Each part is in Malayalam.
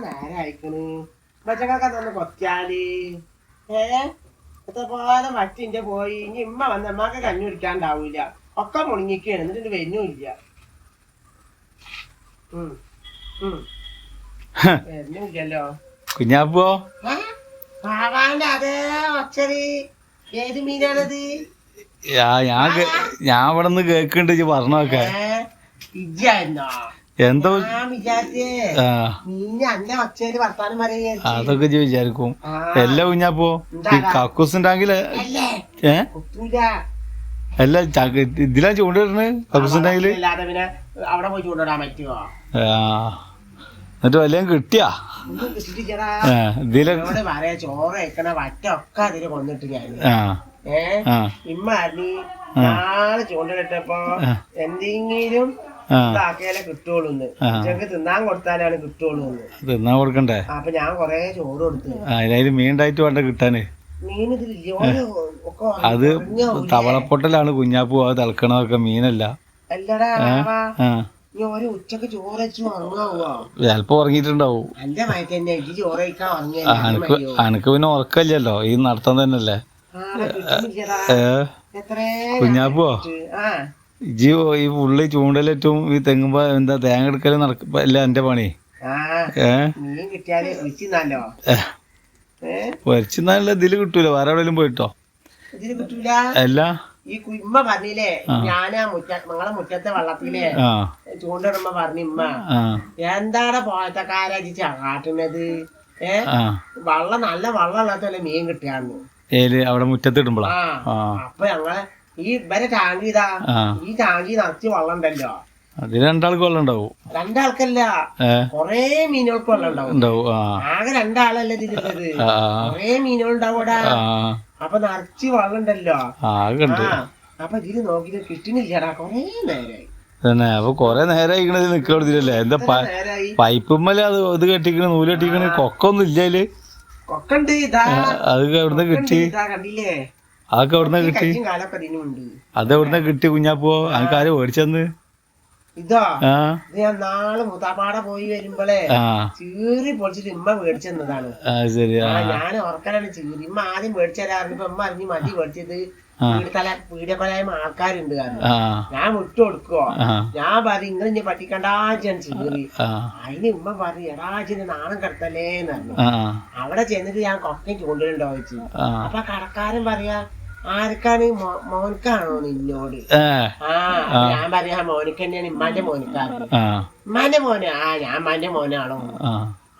നേരായിക്കണ്. തന്നെ കൊത്തിയാൽ ഏ? മറ്റിന്റെ പോയി. ഇനി ഇമ്മ വന്ന അമ്മയ്ക്ക് കഞ്ഞി കുടിക്കാണ്ടാവൂല. ഒക്കെ മുണങ്ങിക്കാണ്. എന്നിട്ട് വരുന്നില്ല. ഇല്ല കുഞ്ഞാപ്പോ? പാവാന്റെ അതേ ഒച്ചരി ഏത് മീനാണത്? ഞാ- ഞാൻ ഞാൻ ഇവിടെ നിന്ന് കേക്കുണ്ട് പറഞ്ഞോക്കെ ഇജ്ജായിരുന്നോ എന്തോ അതൊക്കെ ചോദിച്ചായിരിക്കും വിചാരിക്കും. എല്ലാ കുഞ്ഞാപ്പോ ഈ കക്കൂസ് ഉണ്ടെങ്കിൽ അല്ലേ? ഏ? ഇതിലാ ചൂണ്ടിടുന്നത് കക്കൂസ് ഉണ്ടെങ്കിൽ എന്നിട്ട് വല്ലതും കിട്ടിയാ? ഇതിലെ ചോറ് വെക്കണ വറ്റ ഒക്കെ അതിൽ കൊന്നിട്ട് ഞാൻ ഇമ്മ നാളെ ചൂണ്ടിട്ടപ്പോ എന്തെങ്കിലും ആ. ഇതാക്കിയാലേ കിട്ടുള്ളൂ ഉച്ചയ്ക്ക് തിന്നാൻ കൊടുത്താലാണ് കിട്ടുള്ളൂ തിന്നാൻ കൊടുക്കണ്ടേ? അപ്പൊ ഞാൻ കൊറേ ചോറ് കൊടുത്തു. മീൻ ഉണ്ടായിട്ട് വേണ്ട കിട്ടാനേ. അത്? തവളപ്പൊട്ടലാണ് കുഞ്ഞാപ്പൂ അത് തിളക്കണതൊക്കെ മീനല്ല. ഉച്ചയ്ക്ക് ചോറ് ചിലപ്പോ ഉറങ്ങിയിട്ടുണ്ടാവും. അനക്ക് പിന്നെ ഉറക്കല്ലോ ഈ നടത്തം തന്നെയല്ലേ? കുഞ്ഞാപ്പോ ഇജി ഈ പുള്ളി ചൂണ്ടലേറ്റും ഈ തെങ്ങുമ്പോ എന്താ തേങ്ങ എടുക്കൽ നടക്കല്ല എന്റെ പണി. വരച്ചിന്നാലുള്ള ഇതിൽ കിട്ടൂല വേറെ എവിടെയും പോയിട്ടോ? അല്ല. ഈ കുമ്മ പറഞ്ഞില്ലേ ഞാനാ മുറ്റ ഞങ്ങളെ മുറ്റത്തെ വള്ളത്തിലെ ചൂണ്ടിടുമ്പോ പറഞ്ഞു ഇമ്മ. എന്താണ് പോയത്തക്കാരി കാട്ടുന്നത് ഏഹ് വള്ളം നല്ല വള്ളം ഇല്ലാത്തല്ലേ മീൻ കിട്ടിയാന്ന് ഏൽ അവിടെ മുറ്റത്തിടുമ്പോളാ അപ്പൊ ഞങ്ങളെ ഈ ഇവരെ ടാങ്ക് ഇതാ ഈ ടാങ്കി നിറച്ച് വെള്ളം ഉണ്ടല്ലോ. അതിൽ രണ്ടാൾക്ക് വെള്ളം ഉണ്ടാവും. രണ്ടാൾക്കല്ല കൊറേ മീനുകൾക്ക് വെള്ളം ഉണ്ടാവും. ആകെ രണ്ടാളല്ലേ ഇതിലുള്ളത് കൊറേ മീനുകൾ ഉണ്ടാവും ആ. അപ്പൊ നിറച്ച് വെള്ളം ഉണ്ടല്ലോ. അപ്പൊ ഇതിൽ നോക്കിട്ട് കിട്ടുന്നില്ലടാ കൊറേ നേരായി. തന്നെ അപ്പൊ കൊറേ നേരം ഇങ്ങനെ നിക്കണതിലല്ലേ എന്താ പൈപ്പുമ്മൽ അത് ഇത് കെട്ടിക്കണ നൂൽ കെട്ടിക്കണ കൊക്കൊന്നും ഇല്ല അതിൽ കൊക്കണ്ട് അത് എവിടുന്ന് കിട്ടി? കണ്ടില്ലേ? അതൊക്കെ എവിടുന്ന കിട്ടി? അത് എവിടുന്ന കിട്ടി കുഞ്ഞാപ്പോ? അനക്ക് ആര് മേടിച്ചെന്ന്? ഇതാ ഞാൻ നാളെ മുതാപാട പോയി വരുമ്പോളേ ചീറി പൊളിച്ചിട്ട് ഇമ്മ മേടിച്ചെന്നതാണ്. ഞാൻ ഓർക്കാനാണ് ചീറി. ഇമ്മ ആദ്യം മേടിച്ചു തരാറുണ്ട് ഇപ്പൊ ഇമ്മ അറിഞ്ഞ് മതി മേടിച്ചത് വീടത്തല വീടക്കൊലായ്മ ആൾക്കാരുണ്ട് കാരണം ഞാൻ വിട്ടു കൊടുക്കുവോ? ഞാൻ പറയും നിങ്ങൾ ഇനി പറ്റിക്കണ്ടാച്ചാണ് ചീറി. അതിന് ഉമ്മ പറയും എടാച്ചിന് നാണം കിടത്തലേന്ന് പറഞ്ഞു. അവിടെ ചെന്നിട്ട് ഞാൻ കൊക്കയ്ക്ക് കൊണ്ടുവരണ്ടോ വെച്ച്. അപ്പൊ കടക്കാരൻ പറയാ ആർക്കാണ് മോനിക്കാണോ നിന്നോട് ആ. ഞാൻ പറയാ മോനിക്ക് തന്നെയാണ് ഇമ്മാന്റെ മോനിക്കാണ്. ഇമ്മാന്റെ മോന് ആ ഞാൻ ഇമ്മാന്റെ മോനാണോ?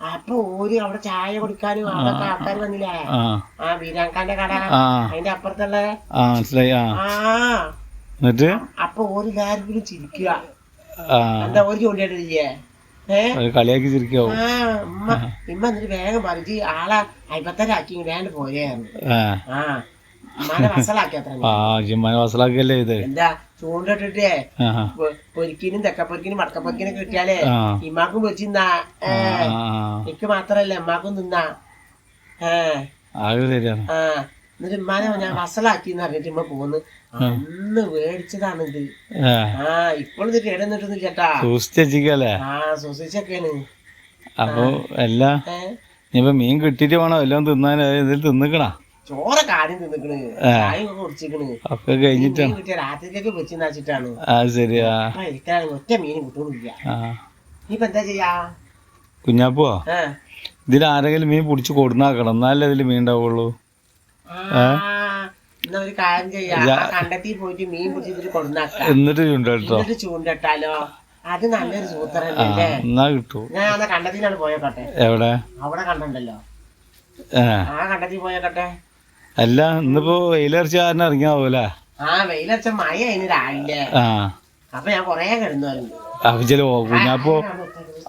അപ്പൊ ഓര് അവിടെ ചായ കുടിക്കാനും അവിടെ ആൾക്കാർ വന്നില്ലേ? ആ. വീരാങ്കാന്റെ കട അതിന്റെ അപ്പുറത്തുള്ള എന്നിട്ട്? അപ്പൊ ഓര് എല്ലാരും കൂടി ചിരിക്കുക എന്താ ഓര് ചൂണ്ടിട്ടില്ലേ കളിയാക്കി ചിരിക്കാവും? ഇമ്മ എന്നിട്ട് വേഗം പറഞ്ഞു ആളെ അയ്പത്തരാക്കി വേണ്ട പോലെയായിരുന്നു ആ. ആ ജിമ്മാനെ വസലാക്കല്ലേ ഇത്? എന്താ ചൂണ്ടിട്ടിട്ടേ പൊരിക്കിനും തെക്കപ്പൊരിക്കിനും മടക്കപ്പൊരിക്കിനും കിട്ടിയാലേ ഇമ്മാക്കും പൊരിച്ചു തിന്നാ. എനിക്ക് മാത്രല്ല ഇമ്മാക്കും തിന്നാ. ശരിയാണ്. ആ എന്നിട്ട് ഇമ്മാനെ ഞാൻ വസലാക്കി എന്ന് പറഞ്ഞിട്ട് ഇമ്മ പോന്ന്. അന്ന് മേടിച്ചതാണ് ഇത് ആ ഇപ്പോഴും ഇത് കേടുന്നിട്ടൊന്നും ചേട്ടാ സൂക്ഷിച്ചല്ലേ ആ സൂക്ഷിച്ചൊക്കെയാണ്. അപ്പൊ എല്ലാ ഇനിയിപ്പൊ മീൻ കിട്ടിയിട്ട് വേണോ? എല്ലാം തിന്നാൻ ഇതിൽ തിന്നിക്കണ? ചോറൊക്കെ ആദ്യം തിന്നിക്കണ് ചായ ഒക്കെ കുടിച്ചിക്കണ്. ഒക്കെ കഴിഞ്ഞിട്ടാണ്. കിട്ടിയ വെച്ചിട്ടാണ് ആ ശരിയാ അപ്പൊ ഇരിക്കാണെങ്കിൽ ഒറ്റ മീൻ കിട്ടണില്ല. ഇനിയിപ്പോ എന്താ ചെയ്യാ? കുഞ്ഞാപ്പോ ഇതിൽ ആരെങ്കിലും മീൻ പിടിച്ച് കൊടുന്നാക്കണം. എന്നാലേ ഇതിൽ മീൻ ഉണ്ടാവുള്ളൂ. ഒരു കാര്യം ചെയ്യാം. ആ കണ്ടെത്തി പോയിട്ട് മീൻ പിടിച്ചിട്ട് കൊടുന്നാക്കാം. എന്നിട്ട് ചൂണ്ടട്ടോ ചൂണ്ടിട്ടാലോ അത് നല്ലൊരു സൂത്രല്ലേ എന്നാ കിട്ടൂ. ഞാൻ കണ്ടത്തിനാണ് പോയേക്കട്ടെ. എവിടെ? അവിടെ കണ്ടല്ലോ ആ കണ്ടത്തിൽ പോയേക്കട്ടെ. അല്ല ഇന്നിപ്പോ വെയിലർച്ച കാരണം ഇറങ്ങിയാവൂല? ആ വെയിലച്ച മഴ അതിന് രാവിലെ. ആ. അപ്പൊ ഞാൻ കൊറേ കിടന്നു അപ്പൊ ചില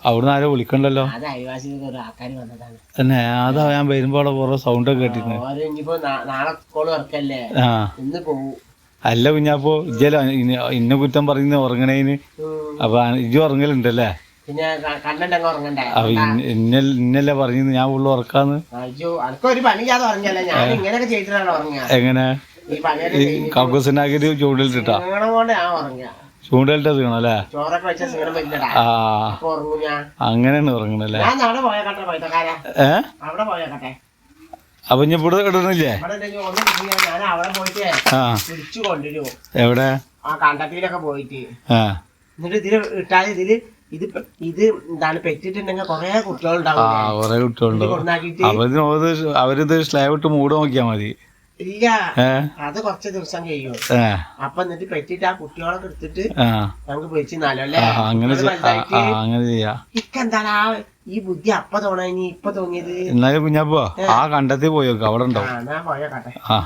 അവിടുന്ന് ആരോ വിളിക്കണ്ടല്ലോ? തന്നെ അതാ ഞാൻ വരുമ്പോ കുറെ സൗണ്ട് ഒക്കെ കേട്ടിരുന്നു. അല്ല? കുഞ്ഞാപ്പോ ഇജ്ജല ഇന്ന കുറ്റം പറയുന്ന ഉറങ്ങണേന്. അപ്പൊ ഇജ്ജ് ഉറങ്ങലുണ്ടല്ലേ? പിന്നെ ഉറങ്ങണ്ടേ? ഇന്നല്ലേ പറഞ്ഞു ഞാൻ ഉള്ളു ഉറക്കാന്ന്. അയ്യോ അനക്ക് ഒരു പണി ചെയ്യാതെ ഉറങ്ങിയല്ലേ? ഞാൻ ഇങ്ങനെയൊക്കെ ചെയ്തിട്ടാണ് എങ്ങനെ? കക്കൂസിനാക്കി ചൂടിലിട്ടാ കൊണ്ട് ഞാൻ ചൂണ്ടലിട്ട് തീണം അല്ലേ? അങ്ങനെയാണ് ഉറങ്ങണല്ലേ ഏ? അപ്പൊ ഇനി ഇവിടെ ഇടണില്ലേ എവിടെ? ആ കണ്ടത്തിലൊക്കെ പോയിട്ട്. എന്നിട്ട് ഇതിൽ ഇട്ടാൽ ഇതിൽ ഇത് ഇത് എന്താണ് പെറ്റിട്ടുണ്ടെങ്കിൽ കൊറേ ആ കുട്ടികളുണ്ടാവും. കൊറേ കുട്ടികളുണ്ട് കൊണ്ടാക്കിട്ട് അപ്പൊ അവരിത് സ്ലാബ് ഇട്ട് മൂട് നോക്കിയാ മതി. ഇല്ല അത് കുറച്ച് ദിവസം കഴിയും. അപ്പൊ എന്നിട്ട് പെറ്റിട്ട് ആ കുട്ടികളൊക്കെ എടുത്തിട്ട് ആ. നമുക്ക് പൊരിച്ചിരുന്നാലോ അല്ലേ? അങ്ങനെ ചെയ്യ- ആ, ആ, ഇക്കെന്താണ് ആ ഈ ബുദ്ധി അപ്പൊ തോണി ഇനി ഇപ്പൊ തോന്നിയത്? എന്നാലും കുഞ്ഞപ്പോ ആ കണ്ടത്തിൽ പോയി നോക്കാം അവിടെ ആ ഉണ്ടാവും. ഞാൻ പോയ ആ.